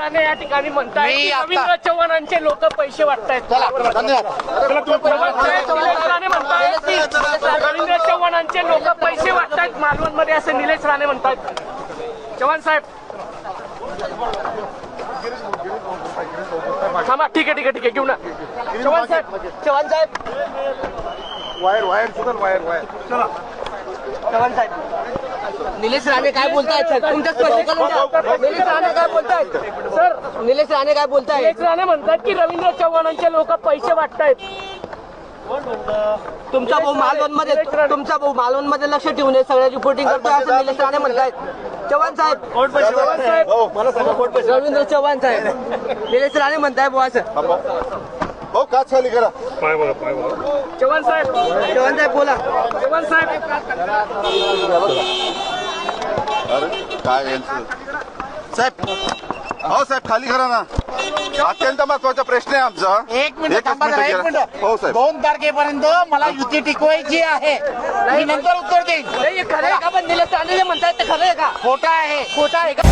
राणे या ठिकाणी म्हणताय मी की आता- रवींद्र चव्हाणांचे लोक पैसे वाटतायत. चला निलेश राणे म्हणतायत की रवींद्र चव्हाणांचे लोक पैसे वाटतायत. मालवणमध्ये असं निलेश राणे म्हणतायत. चव्हाण साहेब. थांबा ठीक आहे ठीक आहे ठीक आहे. घेऊ ना. चव्हाण साहेब चव्हाण साहेब. वायर वायर सुद्धा वायर वायर. चव्हाण साहेब. निलेश राणे काय बोलतायत? सर तुमच्या स्पष्टीकरण द्या. निलेश राणे काय बोलतायत? सर निलेश राणे काय बोलतायत? निलेश राणे म्हणतात की रवींद्र चव्हाणांचे लोक पैसे वाटतायत. तुमचा भाऊ मालवणमध्ये तुमचा भाऊ मालवणमध्ये लक्ष ठेवून हे सगळ्या रिपोर्टिंग करतोय असं निलेश राणे म्हणतायत. चव्हाण साहेब. चव्हाण साहेब. पैसे रवींद्र चव्हाण साहेब. निलेश राणे म्हणताय बुवा असं. हो काच खाली करा चव्हाण साहेब. चव्हाण साहेब बोला. चव्हाण साहेब. अरे काय यांचं? साहेब हो साहेब खाली करा ना. अत्यंत महत्त्वाचा प्रश्न आहे आमचा. एक मिनिट थांबा जरा, एक घ्या. मिनिट. हो साहेब. दोन तारखेपर्यंत मला युती टिकवायची आहे. मी नंतर उत्तर देईन. नाही, हे खरं आहे का पण निलेश राणे जे म्हणतायत ते खरं आहे का? खोटा आहे. खोटा आहे का?